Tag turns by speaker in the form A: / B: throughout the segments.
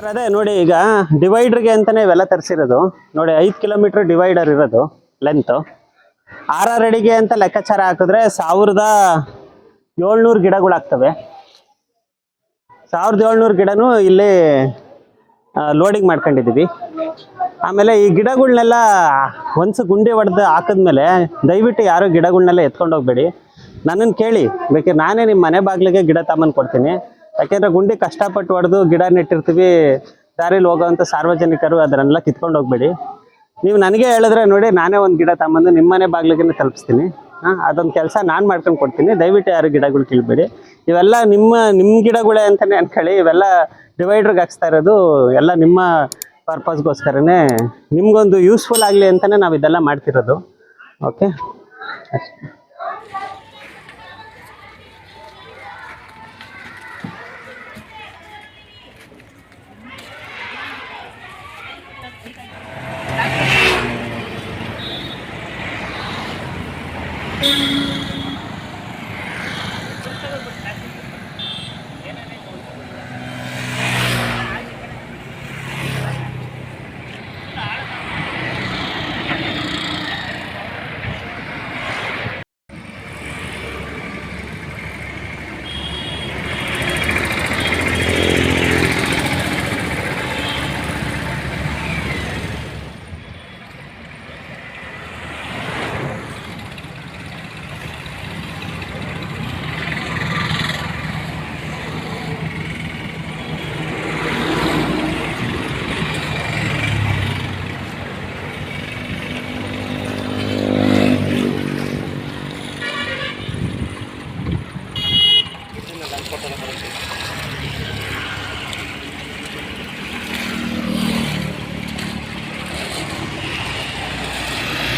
A: Sir ಅದೇ ನೋಡಿ, ಈಗ ಡಿವೈಡರ್ಗೆ ಅಂತಲೇ ಇವೆಲ್ಲ ತರಿಸಿರೋದು. ನೋಡಿ, ಐದು ಕಿಲೋಮೀಟ್ರ್ ಡಿವೈಡರ್ ಇರೋದು ಲೆಂತು ಆರ್ ಅಡಿಗೆ ಅಂತ ಲೆಕ್ಕಾಚಾರ ಹಾಕಿದ್ರೆ ಸಾವಿರದ ಏಳ್ನೂರು ಗಿಡಗಳಾಗ್ತವೆ. ಸಾವಿರದ ಏಳ್ನೂರು ಗಿಡನೂ ಇಲ್ಲಿ ಲೋಡಿಂಗ್ ಮಾಡ್ಕೊಂಡಿದ್ದೀವಿ. ಆಮೇಲೆ ಈ ಗಿಡಗಳನ್ನೆಲ್ಲ ಒಂದು ಗುಂಡಿ ಹೊಡೆದು ಹಾಕಿದ್ಮೇಲೆ ದಯವಿಟ್ಟು ಯಾರು ಗಿಡಗಳನ್ನೆಲ್ಲ ಎತ್ಕೊಂಡು ಹೋಗ್ಬೇಡಿ ನನ್ನನ್ನು ಕೇಳಿ, ಬೇಕಾದ್ರೆ ನಾನೇ ನಿಮ್ಮ ಮನೆ ಬಾಗಿಲಿಗೆ ಗಿಡ ತಗೊಂಬಂದು ಕೊಡ್ತೀನಿ. ಯಾಕೆಂದ್ರೆ ಗುಂಡಿ ಕಷ್ಟಪಟ್ಟು ಹೊಡೆದು ಗಿಡ ನೆಟ್ಟಿರ್ತೀವಿ, ದಾರಿಲಿ ಹೋಗೋವಂಥ ಸಾರ್ವಜನಿಕರು ಅದನ್ನೆಲ್ಲ ಕಿತ್ಕೊಂಡು ಹೋಗ್ಬೇಡಿ. ನೀವು ನನಗೆ ಹೇಳಿದ್ರೆ ನೋಡಿ, ನಾನೇ ಒಂದು ಗಿಡ ತಗೊಂಬಂದು ನಿಮ್ಮನೆ ಬಾಗಿಲಿಗೆ ತಲುಪಿಸ್ತೀನಿ. ಹಾಂ, ಅದೊಂದು ಕೆಲಸ ನಾನು ಮಾಡ್ಕೊಂಡು ಕೊಡ್ತೀನಿ. ದಯವಿಟ್ಟು ಯಾರು ಗಿಡಗಳು ಕೀಳ್ಬೇಡಿ. ಇವೆಲ್ಲ ನಿಮ್ಮ ನಿಮ್ಮ ಗಿಡಗಳೇ ಅಂತಲೇ ಅಂದ್ಕೊಳ್ಳಿ ಇವೆಲ್ಲ ಡಿವೈಡ್ರಿಗೆ ಹಾಕ್ಸ್ತಾ ಇರೋದು ಎಲ್ಲ ನಿಮ್ಮ ಪರ್ಪಸ್ಗೋಸ್ಕರನೇ ನಿಮಗೊಂದು ಯೂಸ್ಫುಲ್ ಆಗಲಿ ಅಂತಲೇ ನಾವು ಇದೆಲ್ಲ ಮಾಡ್ತಿರೋದು. ಓಕೆ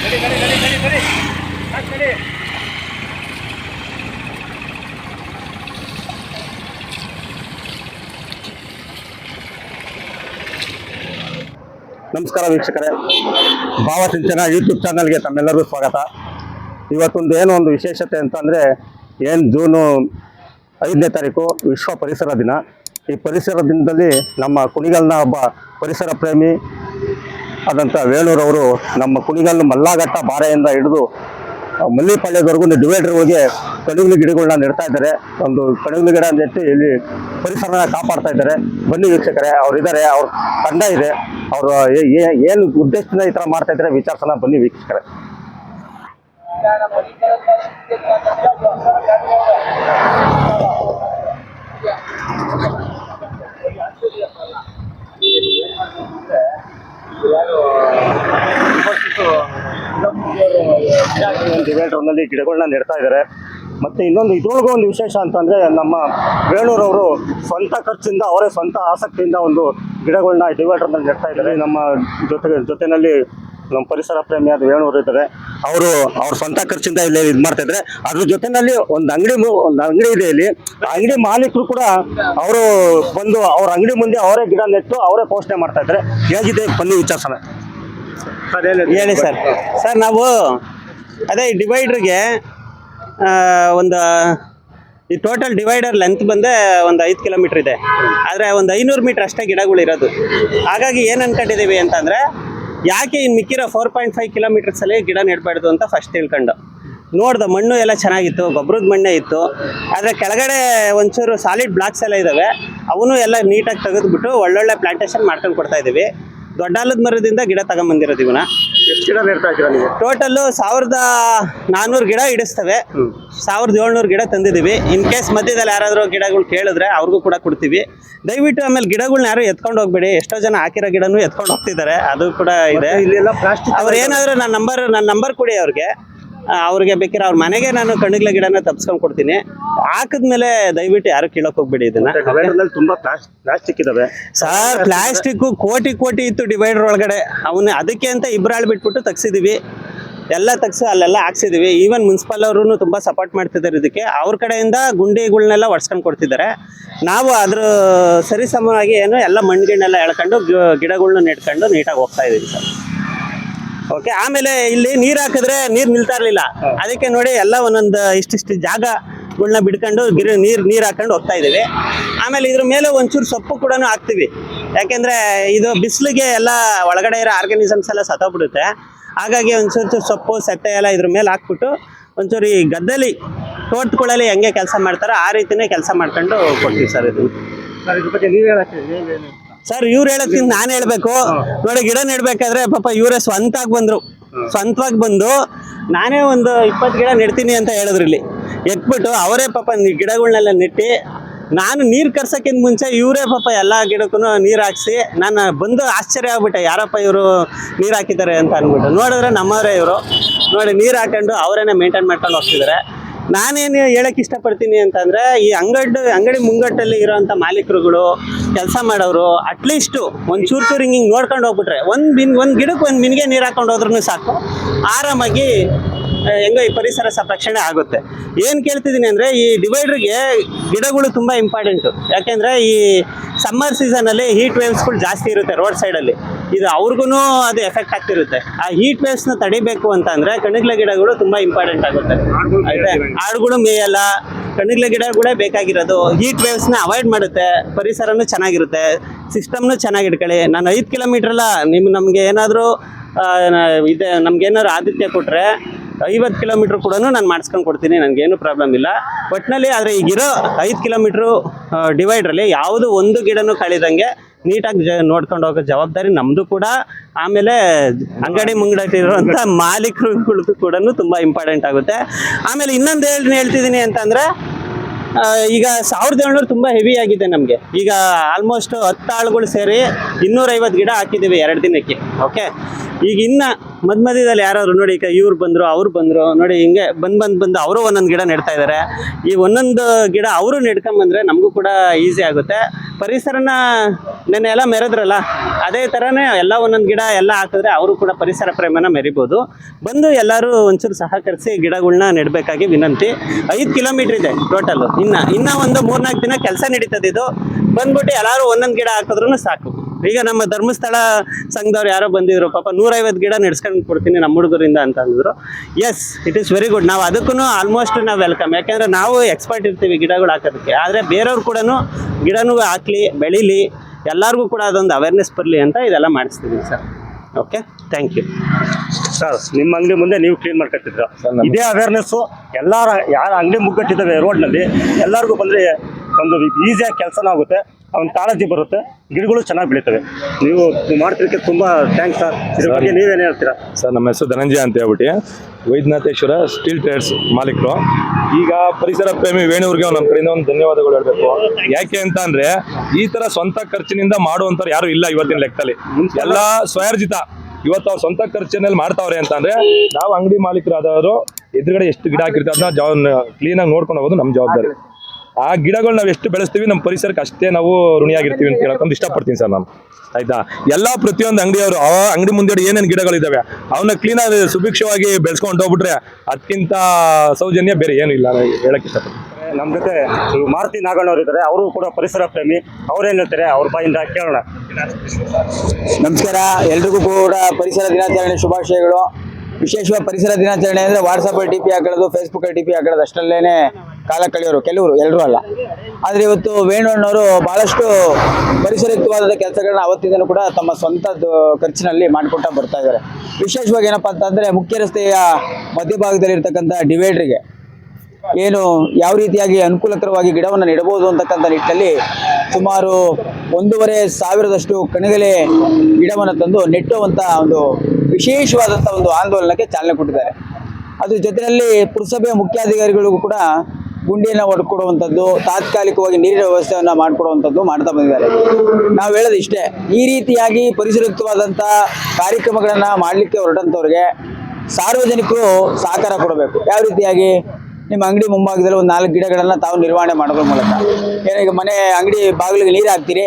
B: ನಮಸ್ಕಾರ ವೀಕ್ಷಕರೇ. ಭಾವಚಿಂತನ ಯೂಟ್ಯೂಬ್ ಚಾನಲ್ಗೆ ತಮ್ಮೆಲ್ಲರಿಗೂ ಸ್ವಾಗತ. ಇವತ್ತೊಂದು ಏನೋ ಒಂದು ವಿಶೇಷತೆ ಅಂತಂದರೆ ಏನು ಜೂನು ಐದನೇ ತಾರೀಕು ವಿಶ್ವ ಪರಿಸರ ದಿನ. ಈ ಪರಿಸರ ದಿನದಲ್ಲಿ ನಮ್ಮ ಕುಣಿಗಲ್ನ ಒಬ್ಬ ಪರಿಸರ ಪ್ರೇಮಿ ಆದಂಥ ವೇಣೂರವರು ನಮ್ಮ ಕುಣಿಗಲ್ಲು ಮಲ್ಲಾಘಟ್ಟ ಬಾರೆಯಿಂದ ಹಿಡಿದು ಮಲ್ಲಿಪಾಳ್ಯದವರೆಗೂ ಡಿವೈಡರ್ಗಳಿಗೆ ಕಣಿಗಲು ಗಿಡಗಳನ್ನ ನೆಡ್ತಾ ಇದ್ದಾರೆ. ಒಂದು ಕಣಿಗಲು ಗಿಡ ನೆಟ್ಟು ಇಲ್ಲಿ ಪರಿಸರನ ಕಾಪಾಡ್ತಾ ಇದ್ದಾರೆ. ಬನ್ನಿ ವೀಕ್ಷಕರೇ, ಅವ್ರು ಇದ್ದಾರೆ ಅವ್ರ ತಂಡ ಇದೆ. ಅವರು ಏನು ಉದ್ದೇಶದಿಂದ ಈ ಥರ ಮಾಡ್ತಾ ಇದ್ದಾರೆ ವಿಚಾರಿಸೋಣ, ಬನ್ನಿ ವೀಕ್ಷಕರೇ. ಡಿವೈಡರ್ನಲ್ಲಿ ಗಿಡಗಳನ್ನ ನೆಡ್ತಾ ಇದ್ದಾರೆ ಮತ್ತು ಇನ್ನೊಂದು ಇದ್ರೊಳಗೂ ಒಂದು ವಿಶೇಷ ಅಂತಂದರೆ ನಮ್ಮ ವೇಣೂರವರು ಸ್ವಂತ ಖರ್ಚಿಂದ ಅವರೇ ಸ್ವಂತ ಆಸಕ್ತಿಯಿಂದ ಒಂದು ಗಿಡಗಳನ್ನ ಡಿವೈಡರ್ನಲ್ಲಿ ನೆಡ್ತಾ ಇದ್ದಾರೆ ನಮ್ಮ ಜೊತೆ ಜೊತೆಯಲ್ಲಿ ನಮ್ಮ ಪರಿಸರ ಪ್ರೇಮಿಯಾದ ವೇಣೂರು ಇದ್ದಾರೆ. ಅವರು ಅವ್ರ ಸ್ವಂತ ಖರ್ಚಿಂದ ಇಲ್ಲಿ ಇದು ಮಾಡ್ತಾ ಇದ್ದಾರೆ ಅದ್ರ ಜೊತೆನಲ್ಲಿ ಒಂದು ಅಂಗಡಿ ಒಂದು ಅಂಗಡಿ ಇದೆ ಇಲ್ಲಿ. ಆ ಅಂಗಡಿ ಮಾಲೀಕರು ಕೂಡ ಅವರು ಬಂದು ಅವ್ರ ಅಂಗಡಿ ಮುಂದೆ ಅವರೇ ಗಿಡ ನೆಟ್ಟು ಅವರೇ ಪೋಷಣೆ ಮಾಡ್ತಾ ಇದ್ದಾರೆ ಹೇಗಿದೆ? ಬನ್ನಿ ವಿಚಾರಿಸೋಣ. ಸರ್
A: ಹೇಳಿ ಸರ್. ಸರ್ ನಾವು ಅದೇ ಈ ಡಿವೈಡ್ರಿಗೆ ಒಂದು, ಈ ಟೋಟಲ್ ಡಿವೈಡರ್ ಲೆಂತ್ ಬಂದೆ ಒಂದು ಐದು ಕಿಲೋಮೀಟ್ರ್ ಇದೆ. ಆದರೆ ಒಂದು ಐನೂರು ಮೀಟ್ರ್ ಅಷ್ಟೇ ಗಿಡಗಳು ಇರೋದು. ಹಾಗಾಗಿ ಏನು ಅನ್ಕೊಂಡಿದ್ದೀವಿ ಅಂತಂದರೆ, ಯಾಕೆ ಇನ್ನು ಮಿಕ್ಕಿರೋ ಫೋರ್ ಪಾಯಿಂಟ್ ಫೈವ್ ಕಿಲೋಮೀಟರ್ಸಲ್ಲಿ ಗಿಡ ನೆಡಬಾರ್ದು ಅಂತ ಫಸ್ಟ್ ತಿಳ್ಕೊಂಡು. ನೋಡ್ದೆ ಮಣ್ಣು ಎಲ್ಲ ಚೆನ್ನಾಗಿತ್ತು ಗೊಬ್ಬರದ ಮಣ್ಣೇ ಇತ್ತು. ಆದರೆ ಕೆಳಗಡೆ ಒಂಚೂರು ಸಾಲಿಡ್ ಬ್ಲಾಕ್ಸ್ ಎಲ್ಲ ಇದ್ದಾವೆ ಅವನು ಎಲ್ಲ ನೀಟಾಗಿ ತೆಗೆದುಬಿಟ್ಟು ಒಳ್ಳೊಳ್ಳೆ ಪ್ಲಾಂಟೇಶನ್ ಮಾಡ್ಕೊಂಡು ಕೊಡ್ತಾ ಇದ್ದೀವಿ ದೊಡ್ಡಾಲದ ಮರದಿಂದ ಗಿಡ ತಗೊಂಬಂದಿರೋದು ಇವನ್ನ.
B: ಎಷ್ಟು ಗಿಡ ನೆಡ್ತಾ ಇದ್ದೀರಾ ನೀವು?
A: ಟೋಟಲ್ಲು ಸಾವಿರದ ನಾನ್ನೂರು ಗಿಡ ಇಡಿಸ್ತವೆ. ಸಾವಿರದ ಏಳ್ನೂರು ಗಿಡ ತಂದಿದ್ದೀವಿ. ಇನ್ ಕೇಸ್ ಮಧ್ಯದಲ್ಲಿ ಯಾರಾದರೂ ಗಿಡಗಳು ಕೇಳಿದ್ರೆ ಅವ್ರಿಗೂ ಕೂಡ ಕೊಡ್ತೀವಿ. ದಯವಿಟ್ಟು ಆಮೇಲೆ ಗಿಡಗಳ್ನ ಯಾರು ಎತ್ಕೊಂಡು ಹೋಗ್ಬೇಡಿ. ಎಷ್ಟೋ ಜನ ಹಾಕಿರೋ ಗಿಡನೂ ಎತ್ಕೊಂಡು ಹೋಗ್ತಿದ್ದಾರೆ. ಅದು ಕೂಡ ಇದೆ.
B: ಇಲ್ಲೆಲ್ಲ ಪ್ಲಾಸ್ಟಿಕ್
A: ಅವ್ರು ಏನಾದರೂ ನನ್ನ ನಂಬರ್ ನನ್ನ ನಂಬರ್ ಕೊಡಿ ಅವ್ರಿಗೆ. ಅವ್ರಿಗೆ ಬೇಕಿದ್ರೆ ಅವ್ರ ಮನೆಗೆ ನಾನು ಕಣ್ಣಿಗ್ಲ ಗಿಡನ ತಪ್ಸ್ಕೊಂಡು ಕೊಡ್ತೀನಿ. ಹಾಕಿದ್ಮೇಲೆ ದಯವಿಟ್ಟು ಯಾರು ಕೀಳಕ್ ಹೋಗ್ಬೇಡಿ ಇದನ್ನ.
B: ತುಂಬಾ ಪ್ಲಾಸ್ಟಿಕ್ ಇದಾವೆ.
A: ಸರ್ ಪ್ಲಾಸ್ಟಿಕ್ ಕೋಟಿ ಕೋಟಿ ಇತ್ತು ಡಿವೈಡರ್ ಒಳಗಡೆ. ಅವನ್ನ ಅದಕ್ಕೆ ಅಂತ ಇಬ್ರಾಳ್ ಬಿಟ್ಬಿಟ್ಟು ತಗ್ಸಿದೀವಿ. ಎಲ್ಲ ತೆಗ್ಸಿ ಅಲ್ಲೆಲ್ಲ ಹಾಕ್ಸಿದೀವಿ. ಈವನ್ ಮುನ್ಸಿಪಲ್ ಅವರು ತುಂಬಾ ಸಪೋರ್ಟ್ ಮಾಡ್ತಿದ್ದಾರೆ ಇದಕ್ಕೆ. ಅವ್ರ ಕಡೆಯಿಂದ ಗುಂಡಿಗಳನ್ನೆಲ್ಲ ಒಡ್ಸ್ಕೊಂಡು ಕೊಡ್ತಿದ್ದಾರೆ ನಾವು ಅದ್ರ ಸರಿಸಮವಾಗಿ ಏನು ಎಲ್ಲ ಮಣ್ಣುಗಳನ್ನೆಲ್ಲ ಎಳ್ಕೊಂಡು ಗಿಡಗಳನ್ನ ಗಿಡಗಳ್ನ ನೆಟ್ಕೊಂಡು ನೀಟಾಗಿ ಹೋಗ್ತಾ ಇದೀವಿ ಸರ್. ಓಕೆ ಆಮೇಲೆ ಇಲ್ಲಿ ನೀರು ಹಾಕಿದ್ರೆ ನೀರು ನಿಲ್ತಾ ಇರಲಿಲ್ಲ. ಅದಕ್ಕೆ ನೋಡಿ ಎಲ್ಲ ಒಂದೊಂದು ಇಷ್ಟಿಷ್ಟು ಜಾಗ ಗಳನ್ನ ಬಿಡ್ಕೊಂಡು ಗಿರಿ ನೀರು ನೀರು ಹಾಕೊಂಡು ಹೋಗ್ತಾ ಇದೀವಿ ಆಮೇಲೆ ಇದ್ರ ಮೇಲೆ ಒಂಚೂರು ಸೊಪ್ಪು ಕೂಡ ಹಾಕ್ತಿವಿ. ಯಾಕೆಂದ್ರೆ ಇದು ಬಿಸಿಲಿಗೆ ಎಲ್ಲ ಒಳಗಡೆ ಇರೋ ಆರ್ಗನಿಸಮ್ಸ್ ಎಲ್ಲ ಸತ್ತೋಗ್ಬಿಡುತ್ತೆ. ಹಾಗಾಗಿ ಒಂಚೂರು ಚೂರು ಸೊಪ್ಪು, ಸೆಟ್ಟೆ ಎಲ್ಲ ಇದ್ರ ಮೇಲೆ ಹಾಕ್ಬಿಟ್ಟು ಒಂಚೂರು ಈ ಗದ್ದಲಿ, ತೋಟಗಳಲ್ಲಿ ಹೆಂಗೆ ಕೆಲಸ ಮಾಡ್ತಾರೋ ಆ ರೀತಿನೇ ಕೆಲಸ ಮಾಡ್ಕೊಂಡು ಕೊಡ್ತೀವಿ ಸರ್ ಇದು.
B: ಸರ್
A: ಇವ್ರು ಹೇಳಕ್ಕಿಂತ ನಾನು ಹೇಳ್ಬೇಕು. ನೋಡಿ ಗಿಡ ನೆಡ್ಬೇಕಾದ್ರೆ ಪಾಪ ಇವರೇ ಸ್ವಂತಾಗಿ ಬಂದ್ರು. ಸ್ವಂತವಾಗಿ ಬಂದು ನಾನೇ ಒಂದು ಇಪ್ಪತ್ತು ಗಿಡ ನೆಡ್ತೀನಿ ಅಂತ ಹೇಳಿದ್ರು ಇಲ್ಲಿ. ಎತ್ಬಿಟ್ಟು ಅವರೇ ಪಾಪ ಗಿಡಗಳನ್ನೆಲ್ಲ ನೆಟ್ಟಿ ನಾನು ನೀರು ಕರ್ಸಕ್ಕಿಂತ ಮುಂಚೆ ಇವರೇ ಪಾಪ ಎಲ್ಲ ಗಿಡಕ್ಕೂ ನೀರು ಹಾಕ್ಸಿ ನಾನು ಬಂದು ಆಶ್ಚರ್ಯ ಆಗ್ಬಿಟ್ಟೆ ಯಾರಪ್ಪ ಇವರು ನೀರು ಹಾಕಿದ್ದಾರೆ ಅಂತ ಅಂದ್ಬಿಟ್ಟು ನೋಡಿದ್ರೆ ನಮ್ಮವರೇ ಇವರು. ನೋಡಿ ನೀರು ಹಾಕೊಂಡು ಅವರೇನೆ ಮೇಂಟೈನ್ ಮಾಡ್ಕೊಂಡು ಹೋಗ್ತಿದ್ದಾರೆ. ನಾನೇನು ಹೇಳಕ್ ಇಷ್ಟಪಡ್ತೀನಿ ಅಂತಂದ್ರೆ ಈ ಅಂಗಡಿ ಅಂಗಡಿ ಮುಂಗಟ್ಟಲ್ಲಿ ಇರೋಂಥ ಮಾಲೀಕರುಗಳು, ಕೆಲಸ ಮಾಡೋರು ಅಟ್ಲೀಸ್ಟ್ ಒಂದು ಚೂರು ಚೂರು ಹಿಂಗೆ ನೋಡ್ಕೊಂಡು ಹೋಗ್ಬಿಟ್ರೆ, ಒಂದು ಬಿನ್ ಒಂದು ಗಿಡಕ್ಕೆ ಒಂದು ಮಿನ್ಗೆ ನೀರು ಹಾಕೊಂಡು ಹೋದ್ರೂ ಸಾಕು. ಆರಾಮಾಗಿ ಹೆಂಗೋ ಈ ಪರಿಸರ ಸಂರಕ್ಷಣೆ ಆಗುತ್ತೆ. ಏನು ಕೇಳ್ತಿದ್ದೀನಿ ಅಂದರೆ ಈ ಡಿವೈಡ್ರಿಗೆ ಗಿಡಗಳು ತುಂಬ ಇಂಪಾರ್ಟೆಂಟು ಯಾಕೆಂದರೆ ಈ ಸಮ್ಮರ್ ಸೀಸನ್ ಅಲ್ಲಿ ಹೀಟ್ ವೇವ್ಸ್ಗಳು ಜಾಸ್ತಿ ಇರುತ್ತೆ ರೋಡ್ ಸೈಡ್ ಅಲ್ಲಿ. ಇದು ಅವ್ರಿಗೂ ಅದು ಎಫೆಕ್ಟ್ ಆಗ್ತಿರುತ್ತೆ. ಆ ಹೀಟ್ ವೇವ್ಸ್ನ ತಡಿಬೇಕು ಅಂತ ಅಂದ್ರೆ ಕಣಗ್ಲೆ ಗಿಡಗಳು ತುಂಬಾ ಇಂಪಾರ್ಟೆಂಟ್ ಆಗುತ್ತೆ. ಆಡುಗಳು ಮೇಯಲ್ಲ, ಕಣಗ್ಲೆ ಗಿಡಗಳೇ ಬೇಕಾಗಿರೋದು. ಹೀಟ್ ವೇವ್ಸ್ನ ಅವಾಯ್ಡ್ ಮಾಡುತ್ತೆ, ಪರಿಸರನು ಚೆನ್ನಾಗಿರುತ್ತೆ ಸಿಸ್ಟಮ್ನು ಚೆನ್ನಾಗಿ ಇಟ್ಕೊಳ್ಳಿ. ನಾನು ಐದು ಕಿಲೋಮೀಟ್ರಲ್ಲ ನಿಮ್ ನಮ್ಗೆ ಏನಾದರೂ ಇದೆ, ನಮ್ಗೆ ಏನಾದ್ರು ಆದಿತ್ಯ ಕೊಟ್ಟರೆ ಐವತ್ತು ಕಿಲೋಮೀಟ್ರ್ ಕೂಡ ನಾನು ಮಾಡಿಸ್ಕೊಂಡು ಕೊಡ್ತೀನಿ, ನನಗೇನು ಪ್ರಾಬ್ಲಮ್ ಇಲ್ಲ. ಒಟ್ಟಿನಲ್ಲಿ ಆದರೆ ಈಗಿರೋ ಐದು ಕಿಲೋಮೀಟ್ರು ಡಿವೈಡ್ರಲ್ಲಿ ಯಾವುದು ಒಂದು ಗಿಡನೂ ಕಳಿದಂಗೆ ನೀಟಾಗಿ ಜ, ನೋಡ್ಕೊಂಡು ಹೋಗೋ ಜವಾಬ್ದಾರಿ ನಮ್ಮದು ಕೂಡ. ಆಮೇಲೆ ಅಂಗಡಿ ಮುಂಗಡಿರುವಂಥ ಮಾಲೀಕರುಗಳದ್ದು ಕೂಡ ತುಂಬ ಇಂಪಾರ್ಟೆಂಟ್ ಆಗುತ್ತೆ. ಆಮೇಲೆ ಇನ್ನೊಂದು ಹೇಳಿ ಹೇಳ್ತಿದ್ದೀನಿ ಅಂತಂದರೆ ಈಗ ಸಾವಿರದ ಏಳ್ನೂರು ತುಂಬ ಹೆವಿ ಆಗಿದೆ ನಮಗೆ. ಈಗ ಆಲ್ಮೋಸ್ಟ್ ಹತ್ತು ಆಳುಗಳು ಸೇರಿ ಇನ್ನೂರೈವತ್ತು ಗಿಡ ಹಾಕಿದ್ದೀವಿ ಎರಡು ದಿನಕ್ಕೆ ಓಕೆ ಈಗ ಇನ್ನು ಮಧ್ಯ ಮಧ್ಯದಲ್ಲಿ ಯಾರಾದ್ರು ನೋಡಿ, ಈಗ ಇವ್ರು ಬಂದರು, ಅವ್ರು ಬಂದರು, ನೋಡಿ ಹಿಂಗೆ ಬಂದು ಬಂದು ಬಂದು ಅವರು ಒಂದೊಂದು ಗಿಡ ನೆಡ್ತಾ ಇದ್ದಾರೆ ಈ ಒಂದೊಂದು ಗಿಡ ಅವರು ನೆಡ್ಕೊಂಬಂದ್ರೆ ನಮಗೂ ಕೂಡ ಈಸಿ ಆಗುತ್ತೆ. ಪರಿಸರನ ನೆನ್ನೆ ಎಲ್ಲ ಮೆರೆದ್ರಲ್ಲ, ಅದೇ ಥರನೇ ಎಲ್ಲ ಒಂದೊಂದು ಗಿಡ ಎಲ್ಲ ಹಾಕಿದ್ರೆ ಅವರು ಕೂಡ ಪರಿಸರ ಪ್ರೇಮನ ಮೆರಿಬೋದು. ಬಂದು ಎಲ್ಲರೂ ಒಂಚೂರು ಸಹಕರಿಸಿ ಗಿಡಗಳನ್ನ ನೆಡಬೇಕಾಗಿ ವಿನಂತಿ. ಐದು ಕಿಲೋಮೀಟ್ರ್ ಇದೆ ಟೋಟಲು ಇನ್ನು, ಇನ್ನೂ ಒಂದು ಮೂರ್ನಾಲ್ಕು ದಿನ ಕೆಲಸ ನಡೀತದೆ ಇದು. ಬಂದ್ಬಿಟ್ಟು ಎಲ್ಲರೂ ಒಂದೊಂದು ಗಿಡ ಹಾಕಿದ್ರೂ ಸಾಕು. ಈಗ ನಮ್ಮ ಧರ್ಮಸ್ಥಳ ಸಂಘದವ್ರು ಯಾರೋ ಬಂದಿದ್ರು, ಪಾಪ ನೂರೈವತ್ತು ಗಿಡ ನೆಡ್ಸ್ಕೊಂಡು ಕೊಡ್ತೀನಿ ನಮ್ಮ ಹುಡುಗರಿಂದ ಅಂತ ಅಂದಿದ್ರು. Yes it is very good ನಾವು ಅದಕ್ಕೂ ಆಲ್ಮೋಸ್ಟ್ ನಾವು ವೆಲ್ಕಮ್ ಯಾಕೆಂದರೆ ನಾವು ಎಕ್ಸ್ಪರ್ಟ್ ಇರ್ತೀವಿ ಗಿಡಗಳು ಹಾಕೋದಕ್ಕೆ. ಆದರೆ ಬೇರೆಯವ್ರು ಕೂಡ ಗಿಡನೂ ಹಾಕ್ಲಿ, ಬೆಳೀಲಿ. ಎಲ್ಲರಿಗೂ ಕೂಡ ಅದೊಂದು ಅವೇರ್ನೆಸ್ ಬರಲಿ ಅಂತ ಇದೆಲ್ಲ ಮಾಡಿಸ್ತೀನಿ sir. Okay thank you
B: sir ನಿಮ್ಮ ಅಂಗಡಿ ಮುಂದೆ ನೀವು ಕ್ಲೀನ್ ಮಾಡ್ಕೊತಿದ್ರ ಇದೇ ಅವೇರ್ನೆಸ್ಸು ಎಲ್ಲರ ಯಾರ ಅಂಗಡಿ ಮುಗ್ಗಟ್ಟಿದ್ದಾವೆ ರೋಡ್ನಲ್ಲಿ ಎಲ್ಲರಿಗೂ ಬಂದರೆ ಒಂದು ಈಸಿಯಾಗಿ ಕೆಲಸನೂ ಆಗುತ್ತೆ. ಒಂದು ಕಾಳಜಿ ಬರುತ್ತೆ ಗಿಡಗಳು ಚೆನ್ನಾಗಿ ಬೆಳೀತವೆ. ನೀವು ಮಾಡ್ತಿದ್ದಕ್ಕೆ ತುಂಬಾ ಥ್ಯಾಂಕ್ಸ್ ಸರ್ ಇದ್ರ ಬಗ್ಗೆ ನೀವೇನು ಹೇಳ್ತೀರಾ?
C: ಸರ್ ನಮ್ಮ ಹೆಸರು ಧನಂಜಯ ಅಂತ ಹೇಳ್ಬಿಟ್ಟು ವೈದ್ಯನಾಥೇಶ್ವರ ಸ್ಟೀಲ್ ಟ್ರೇಡ್ಸ್ ಮಾಲೀಕರು. ಈಗ ಪರಿಸರ ಪ್ರೇಮಿ ವೇಣೂರ್ಗೆ ನಮ್ಮ ಕಡೆಯಿಂದ ಒಂದು ಧನ್ಯವಾದಗಳು ಹೇಳಬೇಕು. ಯಾಕೆ ಅಂತ ಅಂದ್ರೆ ಈ ತರ ಸ್ವಂತ ಖರ್ಚಿನಿಂದ ಮಾಡುವಂತವ್ರು ಯಾರು ಇಲ್ಲ ಇವತ್ತಿನ ಲೆಕ್ಕದಲ್ಲಿ. ಎಲ್ಲ ಸ್ವಯರ್ಜಿತ. ಇವತ್ತು ಅವ್ರ ಸ್ವಂತ ಖರ್ಚಿನಲ್ಲಿ ಮಾಡ್ತಾವ್ರೆ ಅಂತ ಅಂದ್ರೆ ನಾವು ಅಂಗಡಿ ಮಾಲೀಕರಾದವರು ಎದುರುಗಡೆ ಎಷ್ಟು ಗಿಡ ಹಾಕಿರ್ತೀವಿ ಅದನ್ನ ಕ್ಲೀನ್ ಕ್ಲೀನಾಗಿ ನೋಡ್ಕೊಂಡು ಹೋಗೋದು ನಮ್ಮ ಜವಾಬ್ದಾರಿ. ಆ ಗಿಡಗಳು ನಾವು ಎಷ್ಟು ಬೆಳೆಸ್ತೀವಿ ನಮ್ಮ ಪರಿಸರಕ್ಕೆ ಅಷ್ಟೇ ನಾವು ಋಣಿಯಾಗಿರ್ತೀವಿ ಅಂತ ಹೇಳಕ್ಕೊಂದು ಇಷ್ಟಪಡ್ತೀನಿ ಸರ್ ನಾನು. ಆಯ್ತಾ? ಎಲ್ಲಾ ಪ್ರತಿಯೊಂದು ಅಂಗಡಿಯವರು ಆ ಅಂಗಡಿ ಮುಂದೆ ಏನೇನು ಗಿಡಗಳಿದ್ದಾವೆ ಅವನ್ನ ಕ್ಲೀನಾಗಿ ಸುಭಿಕ್ಷವಾಗಿ ಬೆಳೆಸ್ಕೊಂಡು ಹೋಗ್ಬಿಟ್ರೆ ಅದಕ್ಕಿಂತ ಸೌಜನ್ಯ ಬೇರೆ ಏನು ಇಲ್ಲ ಹೇಳಕ್ಕೆ ಹೇಳಕ್ ಇಷ್ಟಪಡ್ತೀನಿ.
B: ನಮ್ಮ ಜೊತೆ ಮಾರುತಿ ನಾಗಣ್ಣವ್ರು ಇದ್ದಾರೆ ಅವರು ಕೂಡ ಪರಿಸರ ಪ್ರೇಮಿ. ಅವ್ರೇನು ಹೇಳ್ತಾರೆ? ಅವ್ರ ಬಾಯಿಂದ ಕೇಳೋಣ.
D: ನಮಸ್ಕಾರ ಎಲ್ರಿಗೂ ಕೂಡ ಪರಿಸರ ದಿನಾಚರಣೆ ಶುಭಾಶಯಗಳು. ವಿಶೇಷವಾಗಿ ಪರಿಸರ ದಿನಾಚರಣೆ ಅಂದರೆ ವಾಟ್ಸಪ್ಪಲ್ಲಿ ಟಿ ಪಿ ಹಾಕೊಳ್ಳೋದು ಫೇಸ್ಬುಕ್ಕಲ್ಲಿ ಟಿ ಪಿ ಹಾಕೊಳ್ಳೋದು ಅಷ್ಟರಲ್ಲೇ ಕಾಲ ಕಳೆಯೋರು, ಕೆಲವರು ಎಲ್ಲರೂ ಅಲ್ಲ. ಆದರೆ ಇವತ್ತು ವೇಣುಣ್ಣವರು ಭಾಳಷ್ಟು ಪರಿಸರಯುಕ್ತವಾದ ಕೆಲಸಗಳನ್ನ ಅವತ್ತಿಂದಲೂ ಕೂಡ ತಮ್ಮ ಸ್ವಂತ ಖರ್ಚಿನಲ್ಲಿ ಮಾಡಿಕೊಟ್ಟ ಬರ್ತಾ ಇದ್ದಾರೆ. ವಿಶೇಷವಾಗಿ ಏನಪ್ಪ ಅಂತಂದರೆ ಮುಖ್ಯ ರಸ್ತೆಯ ಮಧ್ಯಭಾಗದಲ್ಲಿ ಇರ್ತಕ್ಕಂಥ ಡಿವೈಡ್ರಿಗೆ ಏನು ಯಾವ ರೀತಿಯಾಗಿ ಅನುಕೂಲಕರವಾಗಿ ಗಿಡವನ್ನು ನೆಡಬಹುದು ಅಂತಕ್ಕಂಥ ನಿಟ್ಟಲ್ಲಿ ಸುಮಾರು ಒಂದೂವರೆ ಸಾವಿರದಷ್ಟು ಕಣಗಲೆ ಗಿಡವನ್ನು ತಂದು ನೆಟ್ಟುವಂಥ ಒಂದು ವಿಶೇಷವಾದಂಥ ಒಂದು ಆಂದೋಲನಕ್ಕೆ ಚಾಲನೆ ಕೊಟ್ಟಿದ್ದಾರೆ. ಅದ್ರ ಜೊತೆಯಲ್ಲಿ ಪುರಸಭೆಯ ಮುಖ್ಯಾಧಿಕಾರಿಗಳಿಗೂ ಕೂಡ ಗುಂಡಿಯನ್ನು ಹೊಡ್ಕೊಡುವಂಥದ್ದು ತಾತ್ಕಾಲಿಕವಾಗಿ ನೀರಿನ ವ್ಯವಸ್ಥೆಯನ್ನು ಮಾಡಿಕೊಡುವಂಥದ್ದು ಮಾಡ್ತಾ ಬಂದಿದ್ದಾರೆ. ನಾವು ಹೇಳೋದು ಇಷ್ಟೇ, ಈ ರೀತಿಯಾಗಿ ಪರಿಸರಯುಕ್ತವಾದಂಥ ಕಾರ್ಯಕ್ರಮಗಳನ್ನು ಮಾಡಲಿಕ್ಕೆ ಹೊರಟಂಥವ್ರಿಗೆ ಸಾರ್ವಜನಿಕರು ಸಹಕಾರ ಕೊಡಬೇಕು. ಯಾವ ರೀತಿಯಾಗಿ? ನಿಮ್ಮ ಅಂಗಡಿ ಮುಂಭಾಗದಲ್ಲಿ ಒಂದು ನಾಲ್ಕು ಗಿಡಗಳನ್ನು ತಾವು ನಿರ್ವಹಣೆ ಮಾಡೋದ್ರ ಮೂಲಕ. ಏನೀಗ ಮನೆ ಅಂಗಡಿ ಬಾಗಿಲಿಗೆ ನೀರು ಹಾಕ್ತೀರಿ,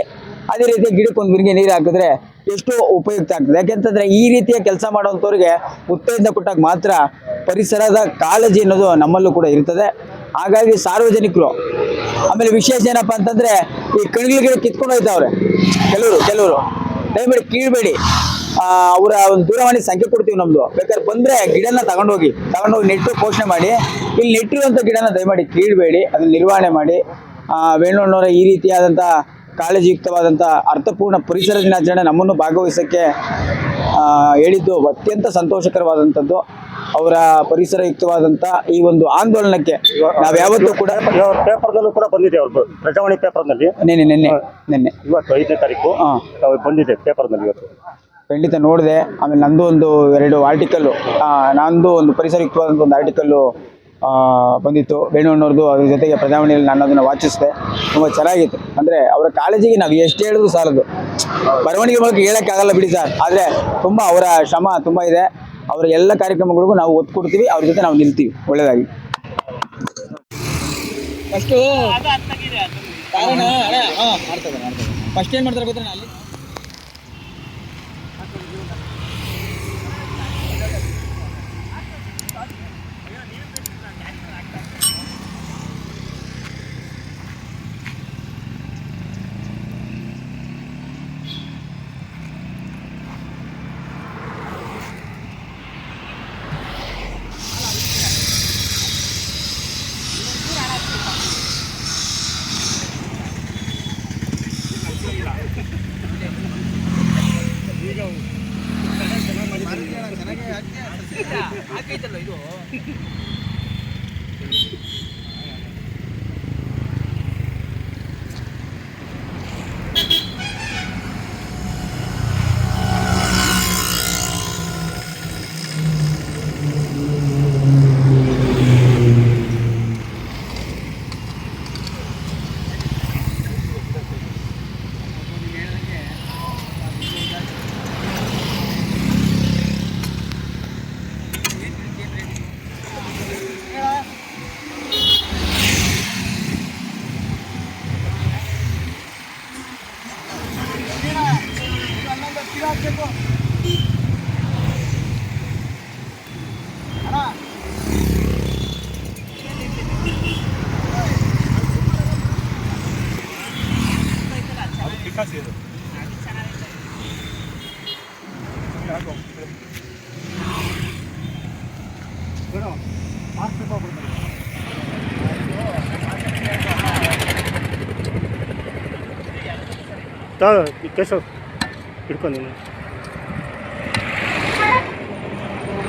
D: ಅದೇ ರೀತಿ ಗಿಡಕ್ಕೆ ಬಿರಿಗೆ ನೀರು ಹಾಕಿದ್ರೆ ಎಷ್ಟು ಉಪಯುಕ್ತ ಆಗ್ತದೆ. ಯಾಕೆಂತಂದ್ರೆ ಈ ರೀತಿಯ ಕೆಲಸ ಮಾಡುವಂಥವ್ರಿಗೆ ಉತ್ತೇಜನ ಕೊಟ್ಟಾಗ ಮಾತ್ರ ಪರಿಸರದ ಕಾಳಜಿ ಅನ್ನೋದು ನಮ್ಮಲ್ಲೂ ಕೂಡ ಇರ್ತದೆ. ಹಾಗಾಗಿ ಸಾರ್ವಜನಿಕರು ಆಮೇಲೆ ವಿಶೇಷ ಏನಪ್ಪ ಅಂತಂದ್ರೆ ಈ ಕಣ್ಗಳ ಗಿಡ ಕಿತ್ಕೊಂಡು ಹೋಯ್ತಾವ್ರೆ. ಕೆಲವರು ಕೆಲವರು. ದಯಮಾಡಿ ಕೀಳ್ಬೇಡಿ. ಅವರ ಒಂದು ದೂರವಾಣಿ ಸಂಖ್ಯೆ ಕೊಡ್ತೀವಿ ನಮ್ದು. ಬೇಕಾದ್ರೆ ಬಂದ್ರೆ ಗಿಡನ ತಗೊಂಡೋಗಿ ತಗೊಂಡೋಗಿ ನೆಟ್ಟು ಪೋಷಣೆ ಮಾಡಿ ಇಲ್ಲಿ ನೆಟ್ಟಿರುವಂತ ಗಿಡನ ದಯಮಾಡಿ ಕೀಳ್ಬೇಡಿ ಅದನ್ನ ನಿರ್ವಹಣೆ ಮಾಡಿ. ಆ, ವೇಣುಣ್ಣವರ ಈ ರೀತಿಯಾದಂಥ ಕಾಳಜಿಯುಕ್ತವಾದಂಥ ಅರ್ಥಪೂರ್ಣ ಪರಿಸರ ದಿನಾಚರಣೆ ನಮ್ಮನ್ನು ಭಾಗವಹಿಸೋಕ್ಕೆ ಹೇಳಿದ್ದು ಅತ್ಯಂತ ಸಂತೋಷಕರವಾದಂಥದ್ದು. ಅವರ ಪರಿಸರಯುಕ್ತವಾದಂಥ ಈ ಒಂದು ಆಂದೋಲನಕ್ಕೆ ನಾವು ಯಾವತ್ತೂ ಕೂಡ
B: ಪೇಪರ್ನಲ್ಲೂ ಕೂಡ ಬಂದಿದೆ ಅವ್ರದ್ದು ಪ್ರಜಾವಾಣಿ ಪೇಪರ್ನಲ್ಲಿ.
D: ನಿನ್ನೆ ನಿನ್ನೆ ನಿನ್ನೆ.
B: ಇವತ್ತು ಐದನೇ ತಾರೀಕು.
D: ಹಾಂ.
B: ಬಂದಿದೆ ಪೇಪರ್ನಲ್ಲಿ ಇವತ್ತು.
D: ಖಂಡಿತ ನೋಡಿದೆ. ಆಮೇಲೆ ನಂದು ಒಂದು ಎರಡು ಆರ್ಟಿಕಲ್ಲು ನಂದು ಒಂದು ಪರಿಸರಯುಕ್ತವಾದಂಥ ಒಂದು ಆರ್ಟಿಕಲ್ಲು ಬಂದಿತ್ತು. ವೇಣುಣ್ಣವ್ರದ್ದು ಅದ್ರ ಜೊತೆಗೆ ಪ್ರಧಾನಿಯಲ್ಲಿ ನಾನು ಅದನ್ನು ವಾಚಿಸಿದೆ. ತುಂಬ ಚೆನ್ನಾಗಿತ್ತು. ಅಂದರೆ ಅವರ ಕಾಳಜಿಗೆ ನಾವು ಎಷ್ಟು ಹೇಳಿದ್ರು ಸಾಲದು. ಬರವಣಿಗೆ ಮೂಲಕ ಹೇಳೋಕ್ಕಾಗಲ್ಲ ಬಿಡಿ ಸರ್. ಆದರೆ ತುಂಬ ಅವರ ಶ್ರಮ ತುಂಬ ಇದೆ. ಅವರ ಎಲ್ಲ ಕಾರ್ಯಕ್ರಮಗಳಿಗೂ ನಾವು ಒತ್ತು ಕೊಡ್ತೀವಿ. ಅವ್ರ ಜೊತೆ ನಾವು ನಿಲ್ತೀವಿ. ಒಳ್ಳೆಯದಾಗಿ ಫಸ್ಟು ಫಸ್ಟ್ ಏನು ಮಾಡ್ತಾರೆ ಗೊತ್ತಾ ಅಲ್ಲಿ?
B: 제거 하나 여기까지 그럼 마스크 버블 따라 계속 이렇게 하는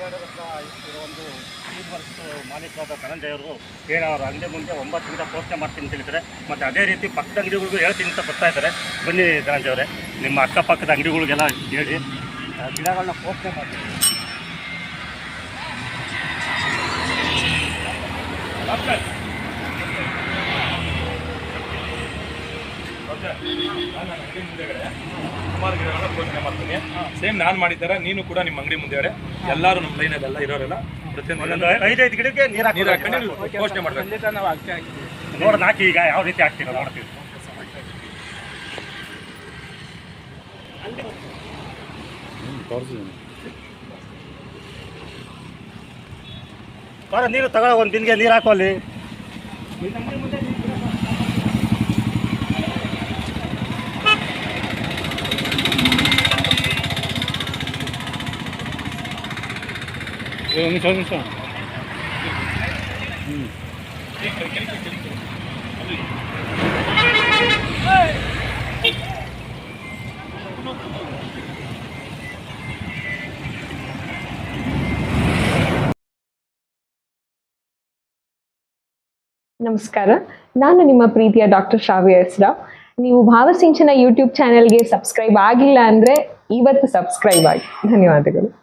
B: ನೀನು ಒಂದು ವರ್ಷದ ಮಾಲೀಕರಾದ ಧನಂಜಯ ಅವರು ಅವರ ಅಂಗಡಿ ಮುಂದೆ ಒಂಬತ್ತು ತಿಂಗಳ ಪೋಷಣೆ ಮಾಡ್ತೀನಿ ಅಂತ ಹೇಳಿದರೆ ಮತ್ತು ಅದೇ ರೀತಿ ಪಕ್ಕದ ಅಂಗಡಿಗಳಿಗೂ ಹೇಳ್ತೀನಿ ಅಂತ ಬರ್ತಾ ಇದ್ದಾರೆ. ಬನ್ನಿ ಧನಂಜಯ ಅವರೇ, ನಿಮ್ಮ ಅಕ್ಕಪಕ್ಕದ ಅಂಗಡಿಗಳಿಗೆಲ್ಲ ಹೇಳಿ. ಗಿಡಗಳನ್ನ ಪೋಷಣೆ ಮಾಡ್ತೀನಿ.
C: ಸುಮಾರು ಗಿಡಗಳನ್ನ ಪೋಷಣೆ ಮಾಡ್ತೀನಿ ಸೇಮ್ ನಾನು ಮಾಡಿದ್ದಾರೆ ನೀನು ಕೂಡ ನಿಮ್ಮ ಅಂಗಡಿ ಮುಂದೆ ಎಲ್ಲರೂ ನಮ್ಮ ಲೈನಲ್ಲೆಲ್ಲ ಇರೋರೆಲ್ಲ ಪ್ರತಿಯೊಂದು
B: ಐದೈದು ಗಿಡಕ್ಕೆ ನೀರು
C: ನೀರು
B: ಹಾಕಿ
C: ಹಾಕೊಂಡು ನೀವು ಪೋಷಣೆ ಮಾಡಬೇಕು
B: ನೋಡೋಣ ಹಾಕಿ ಈಗ ಯಾವ ರೀತಿ ಹಾಕ್ತೀರ ನೋಡ್ತೀವಿ. ಬಾರ ನೀರು ತಗೊಳ್ಳೋ ಒಂದು ಬಿಂದಿಗೆ ನೀರು
E: ನಮಸ್ಕಾರ. ನಾನು ನಿಮ್ಮ ಪ್ರೀತಿಯ ಡಾಕ್ಟರ್ ಶ್ರಾವ್ಯ ಹೆಸ್ರಾವ್ ನೀವು ಭಾವಸಿಂಚನ ಯೂಟ್ಯೂಬ್ ಚಾನೆಲ್ಗೆ ಸಬ್ಸ್ಕ್ರೈಬ್ ಆಗಿಲ್ಲ ಅಂದರೆ ಇವತ್ತು ಸಬ್ಸ್ಕ್ರೈಬ್ ಆಗಿ. ಧನ್ಯವಾದಗಳು.